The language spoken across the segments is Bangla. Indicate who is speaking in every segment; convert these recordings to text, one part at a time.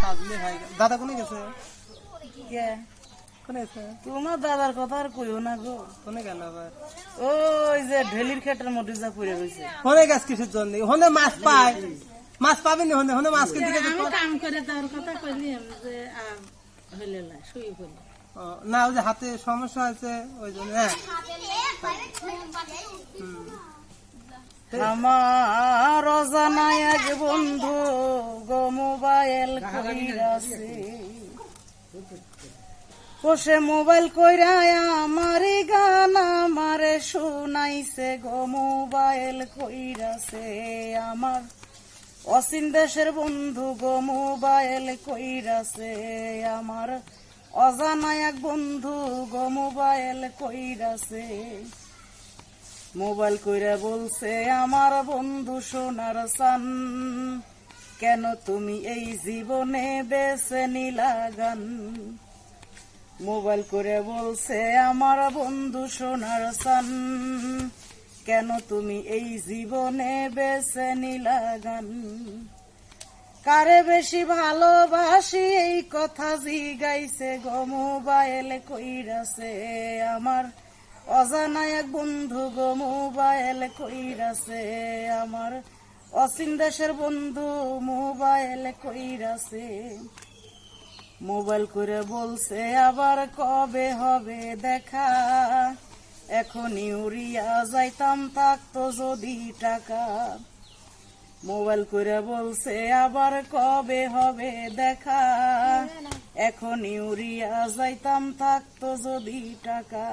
Speaker 1: সাজলে দাদা কোনে গেছে?
Speaker 2: কে?
Speaker 1: কোনে গেছে?
Speaker 2: তোমার দাদার কথা আর কইও না গো।
Speaker 1: কোনে গেল আবার?
Speaker 2: ওই যে ঢেলির ক্ষেতের মধ্যে যা পড়ে রয়েছে
Speaker 1: হনে গেছ কিসের জন্য হনে মাছ পায়। মাছ পাবেনি হনে। হনে মাছ কিনতে গেছে
Speaker 2: আমি কাম করে তার কথা কইলাম যে হইলে না শুই পড়ি।
Speaker 1: না ওই যে হাতে সমস্যা আছে ওই জন্য হ্যাঁ।
Speaker 2: আমার এক বন্ধু মোবাইল কইরাছে বসে মোবাইল কইরা আমারই গান আমারে শুনাইছে গো মোবাইল কইরাছে আমার। অসীম দেশের বন্ধু গো মোবাইল কইরাছে আমার। অজানা এক বন্ধু গো মোবাইল কইরাছে মোবাইল কইরা বলছে আমার বন্ধু সোনার সান কেন তুমি এই জীবনে বেছে নিলা গান? মোবাইল করে বলছে আমার বন্ধু সোনার সান। কেন তুমি এই জীবনে বেছে নিলা গান? কারে বেশি ভালোবাসি? এই কথা জিগাইছে গো মোবাইল কইরাছে আমার। অজানা এক বন্ধু গো মোবাইল কইরাছে আমার। অসীম দেশের বন্ধু মোবাইল কইরাছে। মোবাইল করে বলছে আবার কবে হবে দেখা? এখনই উড়িয়া যাইতাম থাকতো যদি টাকা। মোবাইল করে বলছে আবার কবে হবে দেখা? এখনই উড়িয়া যাইতাম থাকতো যদি টাকা।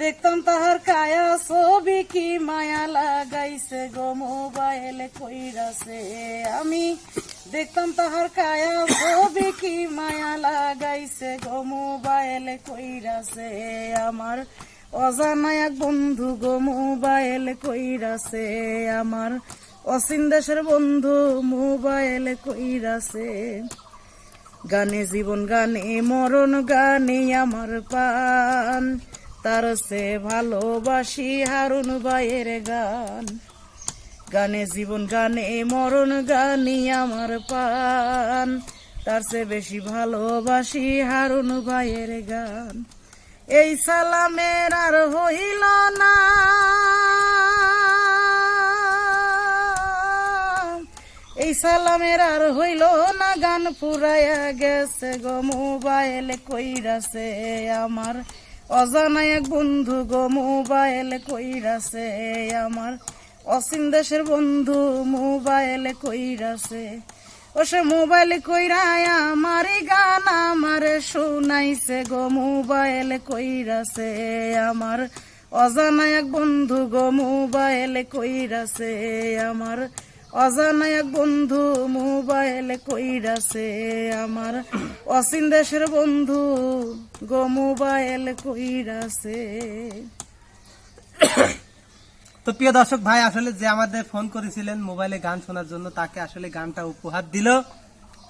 Speaker 2: দেখতাম তাহার কায়া ছবি কি মায়া লাগাইছে গো মোবাইল কইরাছে আমি। দেখতাম তাহার কায়া ছবি কি মায়া লাগাইছে গো মোবাইল কইরাছে আমার। অজানা এক বন্ধু গো মোবাইল কইরাছে আমার। অসীম দেশের বন্ধু মোবাইল কইরাছে। গানে জীবন, গানে মরণ, গানে আমার পান তার সে ভালোবাসি হারুন ভাইয়ের গান। গানে জীবন, গানে মরণ গানি আমার পান তার সে বেশি ভালোবাসি হারুন ভাইয়ের গান। এই সালামের আর হইল না। এই সালামের আর হইল না। গান ফুরাইয়া গেছে গো মোবাইল কইরাছে আমার। অজানা এক বন্ধু গো, মোবাইল কইরাছে আমার। অসীম দেশের বন্ধু মোবাইল কইরাছে। ও সে মোবাইল কইরা আমার গান আমার শুনাইছে গো, মোবাইল কইরাছে আমার। অজানা এক বন্ধু গো, মোবাইল কইরাছে আমার। অজানা এক বন্ধু মোবাইল কইরাছে আমার। অসীম দেশের বন্ধু গো মোবাইল কইরাছে।
Speaker 1: তো প্রিয় দর্শক ভাই আসলে যে আমাদের ফোন করেছিলেন মোবাইলে গান শোনার জন্য তাকে আসলে গানটা উপহার দিল।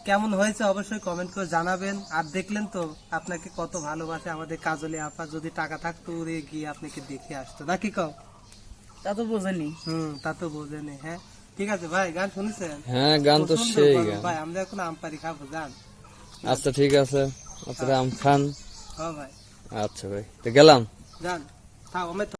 Speaker 1: কেমন হয়েছে অবশ্যই কমেন্ট করে জানাবেন। আর দেখলেন তো আপনাকে কত ভালোবাসে আমাদের কাজলে আপা। যদি টাকা থাকতো উড়ে গিয়ে আপনাকে দেখে আসতো। নাকি কও?
Speaker 2: তা তো বোঝেনি।
Speaker 1: হুম তা তো বোঝেনি হ্যাঁ। ঠিক আছে ভাই গান শুনেছেন?
Speaker 3: হ্যাঁ গান তো সেই গান।
Speaker 1: ভাই আমরা এখন আমপারি খাব যান।
Speaker 3: আচ্ছা ঠিক আছে। আপনারা আম খান।
Speaker 1: হ্যাঁ। ভাই।
Speaker 3: আচ্ছা ভাই। তো গেলাম।
Speaker 1: যান। থাক আমি